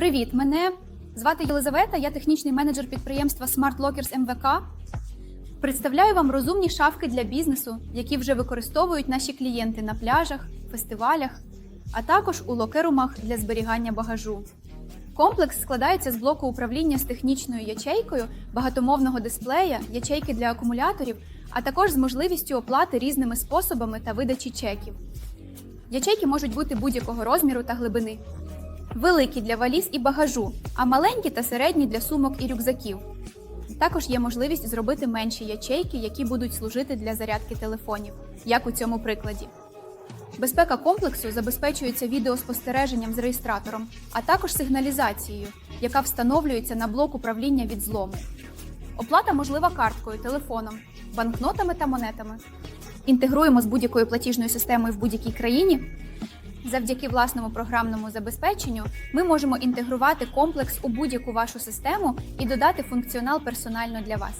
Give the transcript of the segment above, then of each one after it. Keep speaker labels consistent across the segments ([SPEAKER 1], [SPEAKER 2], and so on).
[SPEAKER 1] Привіт, мене звати Єлизавета, я технічний менеджер підприємства Smart Lockers МВК. Представляю вам розумні шафки для бізнесу, які вже використовують наші клієнти на пляжах, фестивалях, а також у локерумах для зберігання багажу. Комплекс складається з блоку управління з технічною ячейкою, багатомовного дисплея, ячейки для акумуляторів, а також з можливістю оплати різними способами та видачі чеків. Ячейки можуть бути будь-якого розміру та глибини. Великі для валіз і багажу, а маленькі та середні для сумок і рюкзаків. Також є можливість зробити менші ячейки, які будуть служити для зарядки телефонів, як у цьому прикладі. Безпека комплексу забезпечується відеоспостереженням з реєстратором, а також сигналізацією, яка встановлюється на блок управління від злому. Оплата можлива карткою, телефоном, банкнотами та монетами. Інтегруємо з будь-якою платіжною системою в будь-якій країні. Завдяки власному програмному забезпеченню ми можемо інтегрувати комплекс у будь-яку вашу систему і додати функціонал персонально для вас.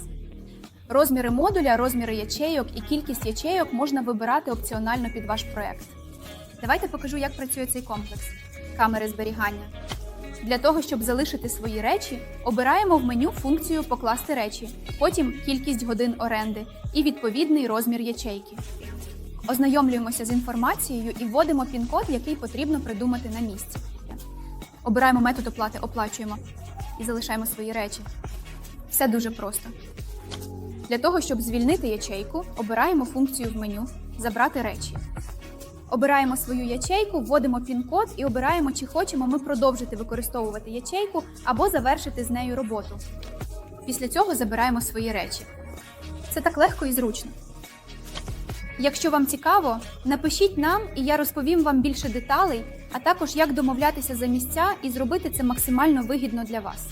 [SPEAKER 1] Розміри модуля, розміри ячейок і кількість ячейок можна вибирати опціонально під ваш проект. Давайте покажу, як працює цей комплекс. Камери зберігання. Для того, щоб залишити свої речі, обираємо в меню функцію Покласти речі, потім кількість годин оренди і відповідний розмір ячейки. Ознайомлюємося з інформацією і вводимо пін-код, який потрібно придумати на місці. Обираємо метод оплати, оплачуємо і залишаємо свої речі. Все дуже просто. Для того, щоб звільнити ячейку, обираємо функцію в меню Забрати речі. Обираємо свою ячейку, вводимо пін-код і обираємо, чи хочемо ми продовжити використовувати ячейку або завершити з нею роботу. Після цього забираємо свої речі. Це так легко і зручно. Якщо вам цікаво, напишіть нам, і я розповім вам більше деталей, а також як домовлятися за місця і зробити це максимально вигідно для вас.